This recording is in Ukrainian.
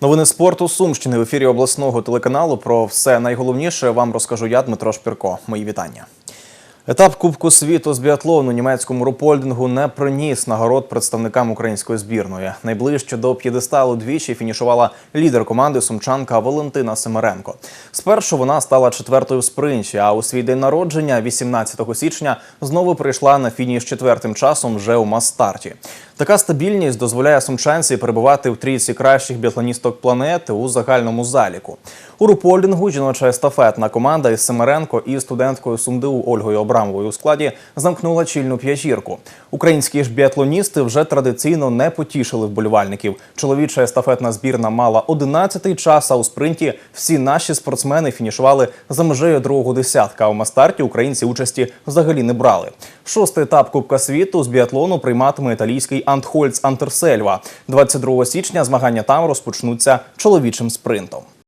Новини спорту Сумщини в ефірі обласного телеканалу. Про все найголовніше вам розкажу я, Дмитро Шпірко. Мої вітання. Етап Кубку світу з біатлону німецькому рупольдингу не приніс нагород представникам української збірної. Найближче до п'єдесталу двічі фінішувала лідер команди сумчанка Валентина Семеренко. Спершу вона стала четвертою в спринті, а у свій день народження, 18 січня, знову прийшла на фініш четвертим часом вже у мас-старті. Така стабільність дозволяє сумчанці перебувати в трійці кращих біатлоністок планети у загальному заліку. У рупольдингу жіноча естафетна команда із Семеренко і студенткою СумДУ Ольгою Абрамовою у складі замкнула чільну п'ятірку. Українські ж біатлоністи вже традиційно не потішили вболівальників. Чоловіча естафетна збірна мала 11-й час, а у спринті всі наші спортсмени фінішували за межею другого десятка. А у мастарті українці участі взагалі не брали. Шостий етап Кубка світу з біатлону прийматиме італійський Антхольц Антерсельва. 22 січня змагання там розпочнуться чоловічим спринтом.